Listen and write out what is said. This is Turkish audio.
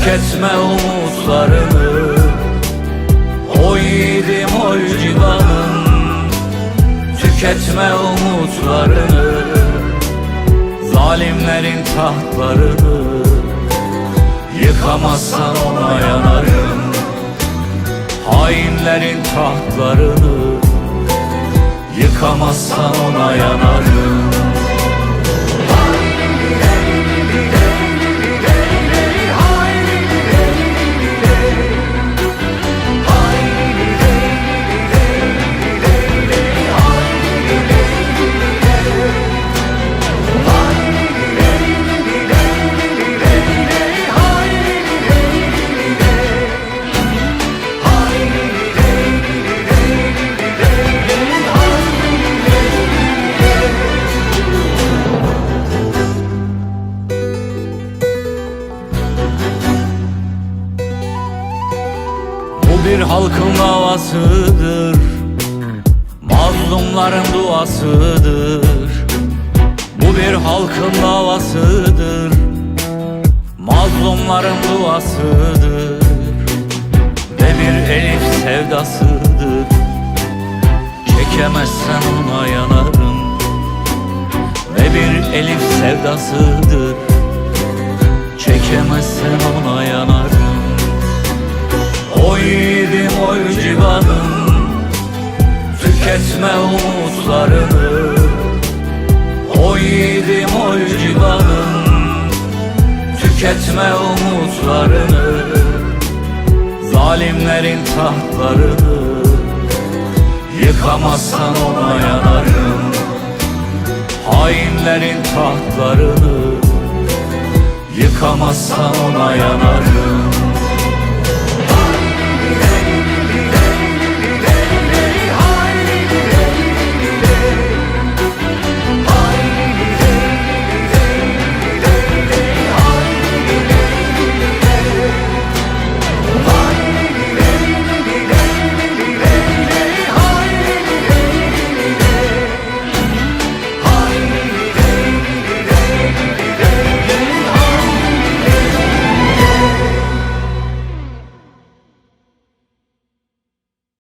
Tüketme umutlarını. Oy yiğidim oy civanım Tüketme umutlarını. Zalimlerin tahtlarını. Yıkamazsan ona yanarım. Hainlerin tahtlarını. Yıkamazsan ona yanarım bir halkın davasıdır. Mazlumların duasıdır. Bu bir halkın davasıdır. Mazlumların duasıdır. Ve bir elif sevdasıdır. Çekemezsen ona yanarım. Ve bir elif sevdasıdır Tüketme umutlarını. Oy yiğidim oy civanım Tüketme umutlarını. Zalimlerin tahtlarını. Yıkamazsan ona yanarım. Hainlerin tahtlarını. Yıkamazsan ona yanarım